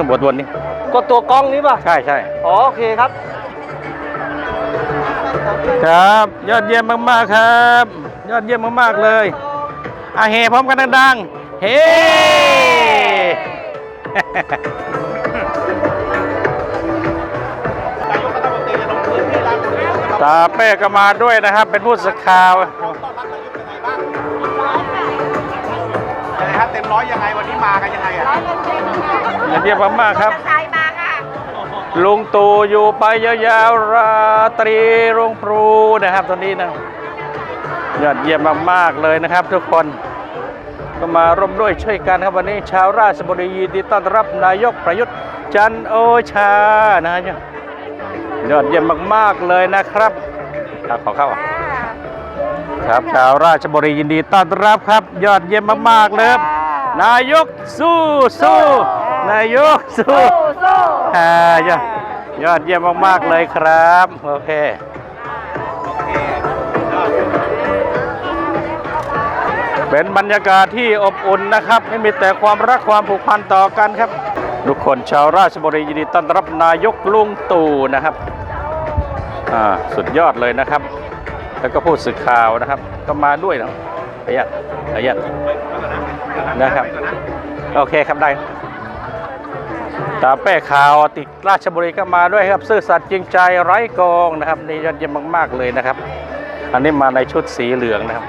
ข้างบนบนนี่กดตัวกล้องนี้ป่ะใช่ใช่อ๋อโอเคครับ ครับ ยอดเยี่ยมมากๆครับ ยอดเยี่ยมมากๆเลยอาเฮพร้อมกันดังๆเฮตาเป้ก็มาด้วยนะครับ เป็นผู้สื่อข่าว รับเต็มร้อยยังไงวันนี้มากันยังไงอะยอดเยี่ยมมากๆครับชายมาค่ะลุงตู่อยู่ไปยาวๆราตรีรุ่งพรูนะครับตอนนี้นะยอดเยี่ยมมากๆเลยนะครับ ทุกคนก็มาร่วมด้วยช่วยกันครับวันนี้ชาวราชบุรียินดีต้อนรับนายกประยุทธ์จันทร์โอชานะฮะยอดเยี่ยมมากๆเลยนะครับอะขอเข้าอะครับชาวราชบุรียินดีต้อนรับครับ ยอดเยี่ยมมากๆเลยครับ นายกสู้สู้นายกสู้สู้อ่ายอดยอดเยี่ยมมาก ๆ เลยครับ โอเคเป็นบรรยากาศที่อบอุ่นนะครับไม่มีแต่ความรักความผูกพันต่อกันครับ ทุกคนชาวราชบุรียินดีต้อนรับนายกลุงตู่นะครับอ่าสุดยอดเลยนะครับ แล้วก็ผู้สื่อข่าวนะครับ ก็มาด้วยนะขยันขยัน นะครับ โอเคครับได้ตาแป้ข่าวติดราชบุรีก็มาด้วยครับ ซื่อสัตย์จริงใจไร้โกงนะครับนี่ยอดเยี่ยมมาก ๆ เลยนะครับ อันนี้มาในชุดสีเหลืองนะครับ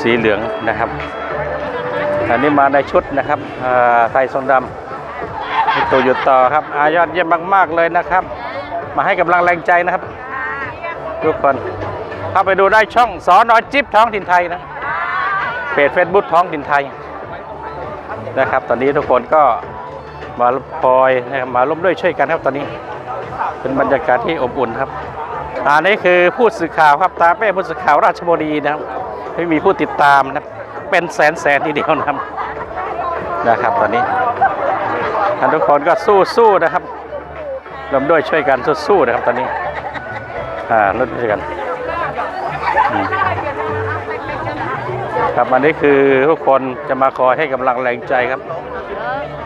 สีเหลืองนะครับ อันนี้มาในชุดนะครับอ่าไทยทรงดำมีตัวอยู่ต่อครับอายอดเยี่ยมมาก ๆ เลยนะครับ มาให้กำลังแรงใจนะครับ ทุกคนเข้าไปดูได้ช่องสอนอจิ๊บท้องถิ่นไทยนะ เพจเฟซบุ๊กท้องถิ่นไทยนะครับ ตอนนี้ทุกคนก็มาคอยนะครับมาร่วมด้วยช่วยกันครับตอนนี้ เป็นบรรยากาศที่อบอุ่นครับอันนี้คือผู้สื่อข่าวครับตาเป้ผู้สื่อข่าวราชบุรีนะครับที่มีผู้ติดตามนะเป็นแสนแสนทีเดียวนะครับนะครับตอนนี้ท่านทุกคนก็สู้สู้ๆนะครับร่วมด้วยช่วยกันสู้ๆนะครับตอนนี้อ่าร่วมด้วยช่วยกันอืม ครับอันนี้คือทุกคนจะมาคอยให้กำลังแรงใจครับ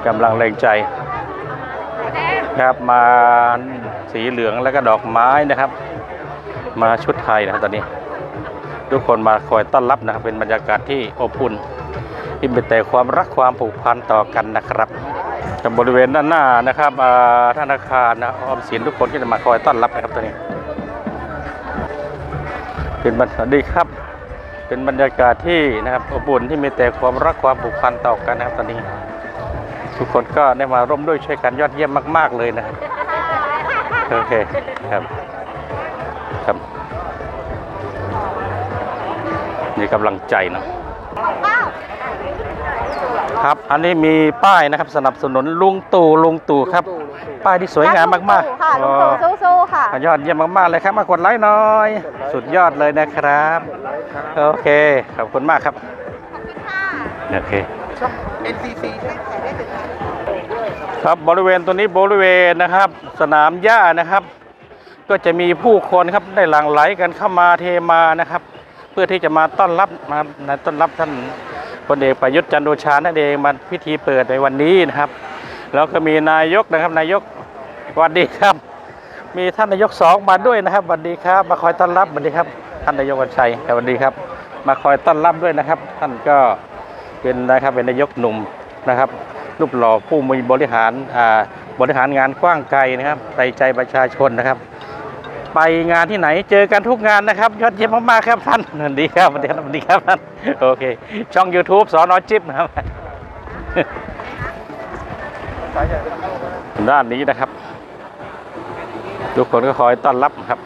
กำลังแรงใจ ครับมาสีเหลืองแล้วก็ดอกไม้นะครับ มาชุดไทยนะครับตอนนี้ ทุกคนมาคอยต้อนรับนะครับ เป็นบรรยากาศที่อบอุ่นที่เป็นแต่ความรักความผูกพันต่อกันนะครับบริเวณด้านหน้านะครับอ่าธนาคารนะออมสินทุกคนก็จะมาคอยต้อนรับนะครับตอนนี้ เป็นบรรสวัสดีครับ เป็นบรรยากาศที่นะครับอบอุ่นที่มีแต่ความรักความผูกพันต่อกันนะครับตอนนี้ ทุกคนก็ได้มาร่วมด้วยช่วยกันยอดเยี่ยมมาก ๆ เลยนะครับโอเคครับครับนี่กำลังใจนะ ครับอันนี้มีป้ายนะครับสนับสนุนลุงตู่ลุงตู่ครับ ป้ายที่สวยงามมากๆค่ะลุงอ๋ตู่อสู้ๆค่ะ ยอดเยี่ยมมากๆเลยครับ มากดไลค์หน่อย สุดยอดเลยนะครับ โอเค ขอบคุณมากครับ โอเค NCC ครับบริเวณตัวนี้บริเวณนะครับ สนามหญ้านะครับ ก็จะมีผู้คนครับได้หลั่งไหลกันเข้ามาเทมานะครับ เพื่อที่จะมาต้อนรับมาต้อนรับท่านพลเอกประยุทธ์จันทร์โอชานั่นเองมาพิธีเปิดในวันนี้นะครับ แล้วก็มีนายกนะครับนายกสวัสดีครับ มีท่านนายกสองมาด้วยนะครับสวัสดีครับ มาคอยต้อนรับสวัสดีครับ ท่านนายกวันชัยสวัสดีครับ มาคอยต้อนรับด้วยนะครับ ท่านก็เป็นนะครับเป็นนายกหนุ่มนะครับรูปหล่อผู้มีบริหารอ่าบริหารงานกว้างไกลนะครับใส่ใจประชาชนนะครับ ไปงานที่ไหนเจอกันทุกงานนะครับ ยอดเยี่ยมมากๆครับท่านสวัสดีครับสวัสดีครับสวัสดีครับท่านโอเค ช่อง YouTube สอนอจิ๊บนะครับ ด้านนี้นะครับ ทุกคนก็คอยต้อนรับครับ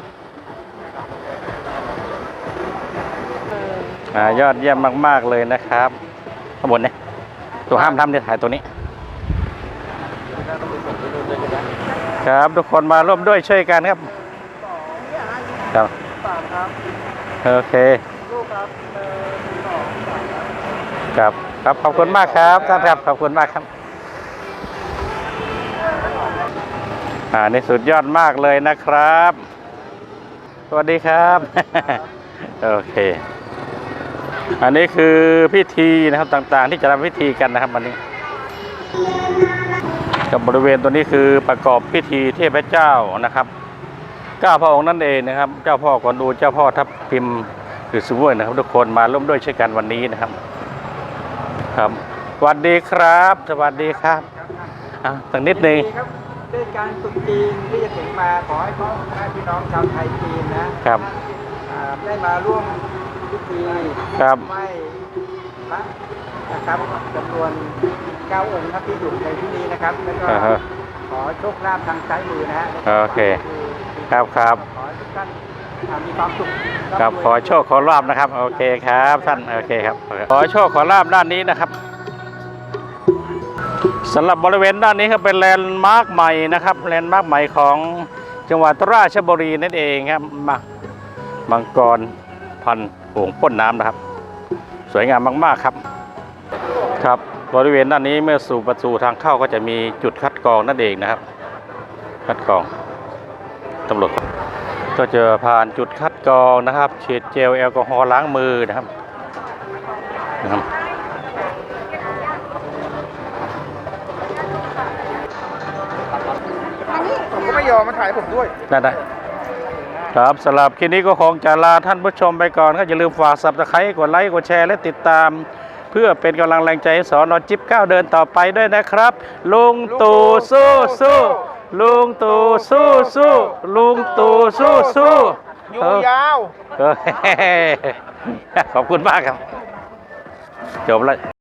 อ่ายอดเยี่ยมมาก ๆ เลยนะครับข้างบนเนี่ยตัวห้ามทำเนี่ยถ่ายตัวนี้ ครับทุกคนมาร่วมด้วยช่วยกันครับ ครับโอเคครับครับขอบคุณมากครับท่านครับขอบคุณมากครับ อ่านี่สุดยอดมากเลยนะครับ สวัสดีครับ โอเค อันนี้คือพิธีนะครับต่างๆ ที่จะทำพิธีกันนะครับวันนี้ กับบริเวณตัวนี้คือประกอบพิธีเทพเจ้านะครับเก้าพระองค์นั่นเองนะครับ เจ้าพ่อกวนอูเจ้าพ่อทับพิมพ์คือสุเวยนะครับ ทุกคนมาร่วมด้วยช่วยกันวันนี้นะครับ ครับสวัสดีครับ สวัสดีครับอะสักนิดหนึ่ง ด้วยการตรุษจีนที่จะถึงมาขอให้พ่อแม่พี่น้องชาวไทยจีนนะครับ อ่าได้มาร่วมพิธีครับ ไหว้พระนะครับจำนวนเก้าองค์ครับที่อยู่ในที่นี้นะครับแล้วก็อ่าฮะ ขอโชคลาภทางซ้ายมือนะฮะโอเคครับครับ ขอให้ทุกท่านอ่ามีความสุขครับำขอโชคขอลาบนะครับ โอเคครับท่านโอเคครับ ขอโชคขอลาบด้านนี้นะครับ สำหรับบริเวณด้านนี้ก็เป็นแลนด์มาร์คใหม่นะครับแลนด์มาร์คใหม่ของจังหวัดราชบุรีนั่นเองครับมามังกรพันโอ่งพ่นน้ำนะครับ สวยงามมากๆครับ ครับบริเวณด้านนี้เมื่อสู่ประตูทางเข้าก็จะมีจุดคัดกรองนั่นเองนะครับ คัดกรองตำรวจก็จะผ่านจุดคัดกรองนะครับฉีดเจลแอลกอฮอล์ล้างมือนะครับนะครับ ไม่ยอมมาถ่ายผมด้วยได้ได้ครับสำหรับคลิปนี้ก็คงจะลาท่านผู้ชมไปก่อนก็อย่าลืมฝากสับตะไคร้กดไลค์กดแชร์และติดตาม เพื่อเป็นกำลังแรงใจให้สอนอจิ๊บก้าวเดินต่อไปด้วยนะครับ ลุงตู่สู้สู้ลุงตู่สู้สู้ลุงตู่สู้สู้อยู่ยาวเออขอบคุณมากครับจบแล้ว